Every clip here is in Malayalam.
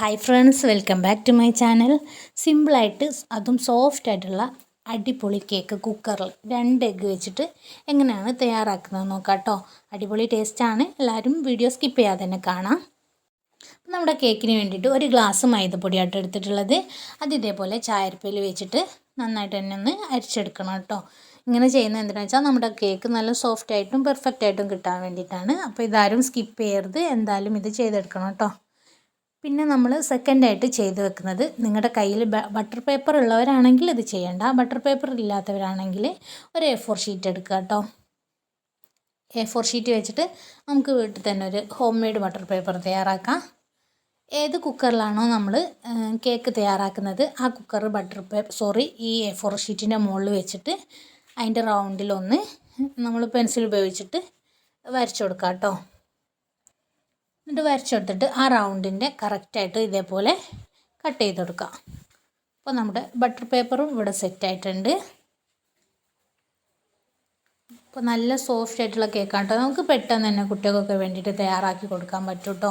Hi friends welcome back to my channel സിമ്പിളായിട്ട് അതും സോഫ്റ്റ് ആയിട്ടുള്ള അടിപൊളി കേക്ക് കുക്കറിൽ രണ്ട് എഗ്ഗ് വെച്ചിട്ട് എങ്ങനെയാണ് തയ്യാറാക്കുന്നത് നോക്കാം കേട്ടോ അടിപൊളി ടേസ്റ്റാണ് എല്ലാവരും വീഡിയോ സ്കിപ്പ് ചെയ്യാതെ തന്നെ കാണാം. നമ്മുടെ കേക്കിന് വേണ്ടിയിട്ട് ഒരു ഗ്ലാസ് മൈദപ്പൊടിയായിട്ട് എടുത്തിട്ടുള്ളത്. അത് ഇതേപോലെ ചായരപ്പയിൽ വെച്ചിട്ട് നന്നായിട്ട് തന്നെ ഒന്ന് അരിച്ചെടുക്കണം കേട്ടോ ഇങ്ങനെ ചെയ്യുന്നത് എന്തിനാണെന്ന് വെച്ചാൽ നമ്മുടെ കേക്ക് നല്ല സോഫ്റ്റ് ആയിട്ടും പെർഫെക്റ്റ് ആയിട്ടും കിട്ടാൻ വേണ്ടിയിട്ടാണ്. അപ്പോൾ ഇതാരും സ്കിപ്പ് ചെയ്യരുത്. എന്തായാലും ഇത് ചെയ്തെടുക്കണം കേട്ടോ പിന്നെ നമ്മൾ സെക്കൻഡായിട്ട് ചെയ്ത് വെക്കുന്നത് നിങ്ങളുടെ കയ്യിൽ ബട്ടർ പേപ്പർ ഉള്ളവരാണെങ്കിൽ ഇത് ചെയ്യണ്ട. ബട്ടർ പേപ്പർ ഇല്ലാത്തവരാണെങ്കിൽ ഒരു എ ഫോർ ഷീറ്റ് എടുക്കുക കേട്ടോ എ ഫോർ ഷീറ്റ് വെച്ചിട്ട് നമുക്ക് വീട്ടിൽ തന്നെ ഒരു ഹോം മെയ്ഡ് ബട്ടർ പേപ്പർ തയ്യാറാക്കാം. ഏത് കുക്കറിലാണോ നമ്മൾ കേക്ക് തയ്യാറാക്കുന്നത് ആ കുക്കർ ബട്ടർ പേപ്പർ സോറി ഈ എ ഫോർ ഷീറ്റിന്റെ മുകളിൽ വെച്ചിട്ട് അതിന്റെ റൗണ്ടിലൊന്ന് നമ്മൾ പെൻസിൽ ഉപയോഗിച്ചിട്ട് വരച്ചു കൊടുക്കാം കേട്ടോ എന്നിട്ട് വരച്ചെടുത്തിട്ട് ആ റൗണ്ടിന്റെ കറക്റ്റായിട്ട് ഇതേപോലെ കട്ട് ചെയ്ത് കൊടുക്കാം അപ്പോൾ നമ്മുടെ ബട്ടർ പേപ്പറും ഇവിടെ സെറ്റായിട്ടുണ്ട്. അപ്പോൾ നല്ല സോഫ്റ്റ് ആയിട്ടുള്ള കേക്കാണ് കേട്ടോ. നമുക്ക് പെട്ടെന്ന് തന്നെ കുട്ടികൾക്കൊക്കെ വേണ്ടിയിട്ട് തയ്യാറാക്കി കൊടുക്കാൻ പറ്റും കേട്ടോ.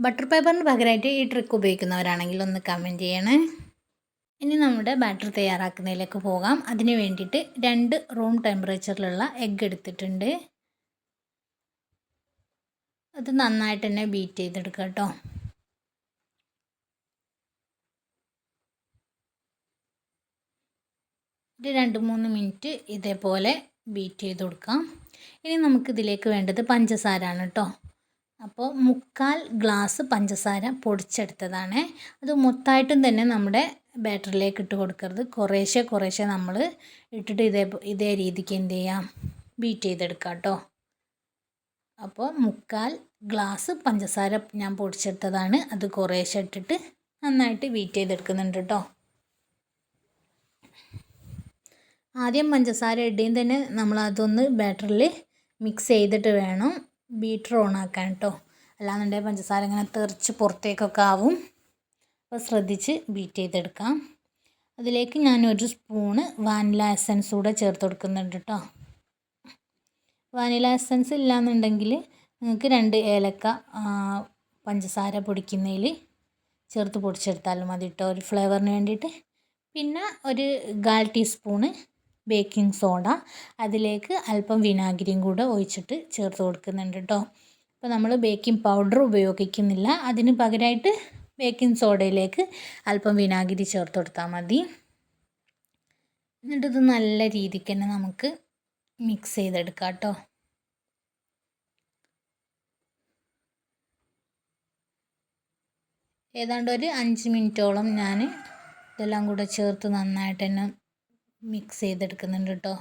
ബട്ടർ പേപ്പറിന് പകരമായിട്ട് ഈ ട്രിക്ക് ഉപയോഗിക്കുന്നവരാണെങ്കിൽ ഒന്ന് കമന്റ് ചെയ്യണേ. ഇനി നമ്മുടെ ബാറ്റർ തയ്യാറാക്കുന്നതിലേക്ക് പോകാം. അതിന് വേണ്ടിയിട്ട് രണ്ട് റൂം ടെമ്പറേച്ചറിലുള്ള എഗ്ഗ് എടുത്തിട്ടുണ്ട്. അത് നന്നായിട്ട് തന്നെ ബീറ്റ് ചെയ്തെടുക്കുക കേട്ടോ. ഒരു രണ്ട് മൂന്ന് മിനിറ്റ് ഇതേപോലെ ബീറ്റ് ചെയ്ത് കൊടുക്കാം. ഇനി നമുക്ക് ഇതിലേക്ക് വേണ്ടത് പഞ്ചസാര ആണ് കേട്ടോ. അപ്പോൾ മുക്കാൽ ഗ്ലാസ് പഞ്ചസാര പൊടിച്ചെടുത്തതാണ്. അത് മൊത്തമായിട്ടും തന്നെ നമ്മുടെ ബാറ്ററിലേക്ക് ഇട്ട് കൊടുക്കരുത്. കുറേശ്ശെ കുറേശ്ശെ നമ്മൾ ഇട്ടിട്ട് ഇതേ ഇതേ രീതിക്ക് എന്ത് ചെയ്യാം? ബീറ്റ് ചെയ്തെടുക്കാം കേട്ടോ. അപ്പോൾ മുക്കാൽ ഗ്ലാസ് പഞ്ചസാര ഞാൻ പൊടിച്ചെടുത്തതാണ്. അത് കുറേശ്ശെ ഇട്ടിട്ട് നന്നായിട്ട് വീറ്റ് ചെയ്തെടുക്കുന്നുണ്ട് കേട്ടോ ആദ്യം പഞ്ചസാര ഇടുകയും തന്നെ നമ്മൾ അതൊന്ന് ബാറ്ററിൽ മിക്സ് ചെയ്തിട്ട് വേണം ബീറ്റർ ഓൺ ആക്കാൻ കേട്ടോ അല്ലാന്നുണ്ടെങ്കിൽ പഞ്ചസാര ഇങ്ങനെ തെറിച്ച് പുറത്തേക്കൊക്കെ ആവും. അപ്പോൾ ശ്രദ്ധിച്ച് ബീറ്റ് ചെയ്തെടുക്കാം. അതിലേക്ക് ഞാൻ ഒരു സ്പൂണ് വാനില എസൻസ് കൂടെ ചേർത്ത് കൊടുക്കുന്നുണ്ട് കേട്ടോ വാനില എസൻസ് ഇല്ലയെന്നുണ്ടെങ്കിൽ നിങ്ങൾക്ക് രണ്ട് ഏലക്ക പഞ്ചസാര പൊടിക്കുന്നതിൽ ചേർത്ത് പൊടിച്ചെടുത്താലും മതി കേട്ടോ ഒരു ഫ്ലേവറിന് വേണ്ടിയിട്ട്. പിന്നെ ഒരു കാൽ ടീസ്പൂണ് ബേക്കിംഗ് സോഡ അതിലേക്ക് അല്പം വിനാഗിരിയും കൂടെ ഒഴിച്ചിട്ട് ചേർത്ത് കൊടുക്കുന്നുണ്ട് കേട്ടോ അപ്പോൾ നമ്മൾ ബേക്കിംഗ് പൗഡർ ഉപയോഗിക്കുന്നില്ല അതിന് പകരമായിട്ട് ബേക്കിംഗ് സോഡയിലേക്ക് അല്പം വിനാഗിരി ചേർത്ത് കൊടുത്താൽ മതി. എന്നിട്ടിത് നല്ല രീതിക്ക് തന്നെ നമുക്ക് മിക്സ് ചെയ്തെടുക്കാം കേട്ടോ. ഏതാണ്ട് ഒരു അഞ്ച് മിനിറ്റോളം ഞാൻ ഇതെല്ലാം കൂടെ ചേർത്ത് നന്നായിട്ട് തന്നെ മിക്സ് ചെയ്തെടുക്കുന്നുണ്ട് കേട്ടോ.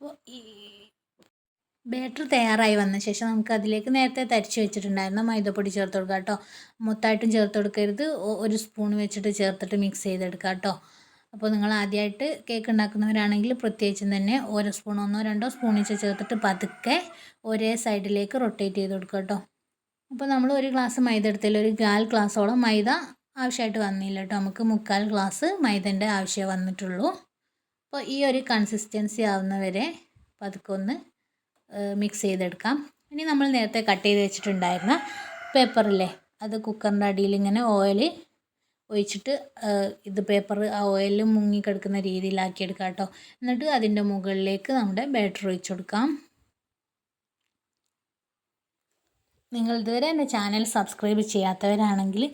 അപ്പോൾ ഈ ബാറ്റർ തയ്യാറായി വന്ന ശേഷം നമുക്ക് അതിലേക്ക് നേരത്തെ തരിച്ചു വെച്ചിട്ടുണ്ടായിരുന്ന മൈദപ്പൊടി ചേർത്ത് കൊടുക്കാം കേട്ടോ. മൊത്തമായിട്ടും ചേർത്ത് കൊടുക്കരുത്. ഒരു സ്പൂൺ വെച്ചിട്ട് ചേർത്തിട്ട് മിക്സ് ചെയ്തെടുക്കാം കേട്ടോ. അപ്പോൾ നിങ്ങൾ ആദ്യമായിട്ട് കേക്ക് ഉണ്ടാക്കുന്നവരാണെങ്കിൽ പ്രത്യേകിച്ചും തന്നെ ഓരോ സ്പൂൺ ഒന്നോ രണ്ടോ സ്പൂണിച്ച് ചേർത്തിട്ട് പതുക്കെ ഒരേ സൈഡിലേക്ക് റൊട്ടേറ്റ് ചെയ്ത് കൊടുക്കുക കേട്ടോ. അപ്പോൾ നമ്മൾ ഒരു ഗ്ലാസ് മൈദ എടുത്തതിൽ ഒരു കാൽ ഗ്ലാസോളം മൈദ ആവശ്യമായിട്ട് വന്നില്ല കേട്ടോ. നമുക്ക് മുക്കാൽ ഗ്ലാസ് മൈദന്റെ ആവശ്യമേ വന്നിട്ടുള്ളൂ. അപ്പോൾ ഈ ഒരു കൺസിസ്റ്റൻസി ആവുന്നവരെ പതുക്കെ ഒന്ന് മിക്സ് ചെയ്തെടുക്കാം. ഇനി നമ്മൾ നേരത്തെ കട്ട് ചെയ്ത് വെച്ചിട്ടുണ്ടായിരുന്ന പേപ്പറില്ലേ അത് കുക്കറിന്റെ അടിയിൽ ഇങ്ങനെ ഓയിൽ ഒഴിച്ചിട്ട് ഇത് പേപ്പർ ആ മുങ്ങി മുങ്ങിക്കിടക്കുന്ന രീതിയിലാക്കി എടുക്കാം കേട്ടോ. എന്നിട്ട് അതിന്റെ മുകളിലേക്ക് നമ്മുടെ ബാറ്റർ ഒഴിച്ചു കൊടുക്കാം. നിങ്ങൾ ഇതുവരെ എന്റെ ചാനൽ സബ്സ്ക്രൈബ് ചെയ്യാത്തവരാണെങ്കിൽ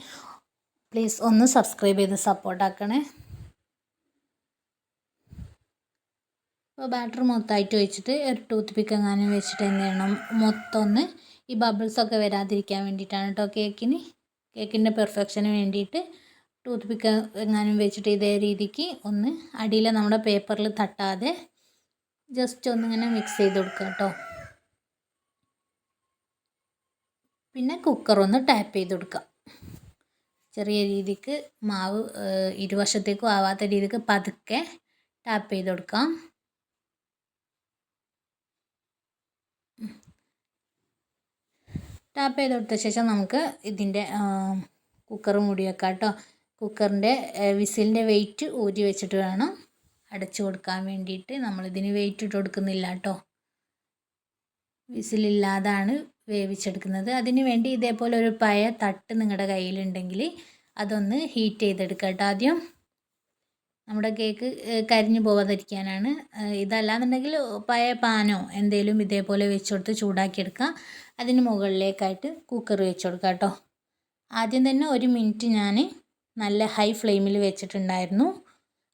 പ്ലീസ് ഒന്ന് സബ്സ്ക്രൈബ് ചെയ്ത് സപ്പോർട്ടാക്കണേ അപ്പോൾ ബാറ്റർ മൊത്തമായിട്ട് വെച്ചിട്ട് ഒരു ടൂത്ത് പിക്ക് എങ്ങാനും വെച്ചിട്ട് എന്ത് ചെയ്യണം? മൊത്തം ഒന്ന് ഈ ബബിൾസൊക്കെ വരാതിരിക്കാൻ വേണ്ടിയിട്ടാണ് കേട്ടോ കേക്കിന് കേക്കിന്റെ പെർഫെക്ഷന് വേണ്ടിയിട്ട് ടൂത്ത് പിക്ക് എങ്ങാനും വെച്ചിട്ട് ഇതേ രീതിക്ക് ഒന്ന് അടിയിൽ നമ്മുടെ പേപ്പറിൽ തട്ടാതെ ജസ്റ്റ് ഒന്നിങ്ങനെ മിക്സ് ചെയ്ത് കൊടുക്കുക കേട്ടോ. പിന്നെ കുക്കർ ഒന്ന് ടാപ്പ് ചെയ്ത് കൊടുക്കുക. ചെറിയ രീതിക്ക് മാവ് ഇരുവശത്തേക്കും ആവാത്ത രീതിക്ക് പതുക്കെ ടാപ്പ് ചെയ്ത് കൊടുക്കാം ടാപ്പ് ചെയ്ത് കൊടുത്ത ശേഷം നമുക്ക് ഇതിന്റെ കുക്കർ മൂടി വെക്കാം കേട്ടോ. കുക്കറിന്റെ വിസിലിന്റെ വെയിറ്റ് ഊരി വെച്ചിട്ട് വേണം അടച്ചു കൊടുക്കാൻ വേണ്ടിയിട്ട്. നമ്മളിതിന് വെയിറ്റ് ഇട്ട് കൊടുക്കുന്നില്ല കേട്ടോ. വിസിലില്ലാതാണ് വേവിച്ചെടുക്കുന്നത്. അതിന് വേണ്ടി ഇതേപോലെ ഒരു പഴയ തട്ട് നിങ്ങളുടെ കയ്യിലുണ്ടെങ്കിൽ അതൊന്ന് ഹീറ്റ് ചെയ്തെടുക്കുക കേട്ടോ ആദ്യം. നമ്മുടെ കേക്ക് കരിഞ്ഞു പോവാതിരിക്കാനാണ്. ഇതല്ലാന്നുണ്ടെങ്കിൽ പഴയ പാനോ എന്തേലും ഇതേപോലെ വെച്ചുകൊടുത്ത് ചൂടാക്കിയെടുക്കുക. അതിന് മുകളിലേക്കായിട്ട് കുക്കർ വെച്ച് കൊടുക്കുക കേട്ടോ. ആദ്യം തന്നെ ഒരു മിനിറ്റ് ഞാൻ നല്ല ഹൈ ഫ്ലെയിമിൽ വെച്ചിട്ടുണ്ടായിരുന്നു.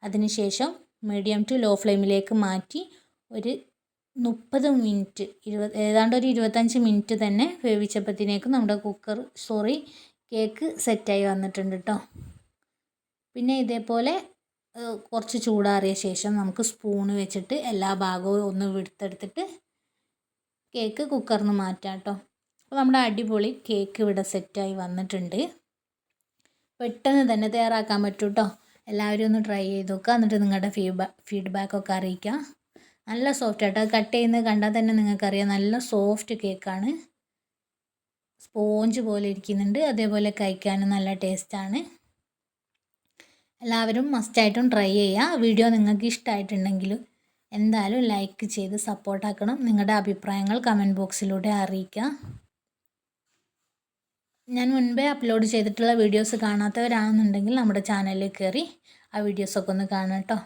അതിനുശേഷം മീഡിയം ടു ലോ ഫ്ലെയിമിലേക്ക് മാറ്റി ഒരു മുപ്പത് മിനിറ്റ് ഇരുപത് ഏതാണ്ട് ഒരു ഇരുപത്തഞ്ച് മിനിറ്റ് തന്നെ വേവിച്ചപ്പോഴത്തേക്കും നമ്മുടെ കുക്കർ സോറി കേക്ക് സെറ്റായി വന്നിട്ടുണ്ട് കേട്ടോ പിന്നെ ഇതേപോലെ കുറച്ച് ചൂടാറിയ ശേഷം നമുക്ക് സ്പൂണ് വെച്ചിട്ട് എല്ലാ ഭാഗവും ഒന്ന് വിടുത്തെടുത്തിട്ട് കേക്ക് കുക്കറിന് മാറ്റാം കേട്ടോ അപ്പോൾ നമ്മുടെ അടിപൊളി കേക്ക് ഇവിടെ സെറ്റായി വന്നിട്ടുണ്ട്. പെട്ടെന്ന് തന്നെ തയ്യാറാക്കാൻ പറ്റും കേട്ടോ എല്ലാവരും ഒന്ന് ട്രൈ ചെയ്ത് നോക്കുക എന്നിട്ട് നിങ്ങളുടെ ഫീഡ്ബാക്ക് ഫീഡ്ബാക്കൊക്കെ അറിയിക്കുക നല്ല സോഫ്റ്റ് ആയിട്ട് അത് കട്ട് ചെയ്യുന്നത് കണ്ടാൽ തന്നെ നിങ്ങൾക്കറിയാം. നല്ല സോഫ്റ്റ് കേക്കാണ് സ്പോഞ്ച് പോലെ ഇരിക്കുന്നുണ്ട്. അതേപോലെ കഴിക്കാനും നല്ല ടേസ്റ്റാണ് എല്ലാവരും മസ്റ്റായിട്ടും ട്രൈ ചെയ്യുക വീഡിയോ നിങ്ങൾക്ക് ഇഷ്ടമായിട്ടുണ്ടെങ്കിൽ എന്തായാലും ലൈക്ക് ചെയ്ത് സപ്പോർട്ടാക്കണം നിങ്ങളുടെ അഭിപ്രായങ്ങൾ കമന്റ് ബോക്സിലൂടെ അറിയിക്കുക ഞാൻ മുൻപേ അപ്ലോഡ് ചെയ്തിട്ടുള്ള വീഡിയോസ് കാണാത്തവരാണെന്നുണ്ടെങ്കിൽ നമ്മുടെ ചാനലിൽ കയറി ആ വീഡിയോസൊക്കെ ഒന്ന് കാണാം കേട്ടോ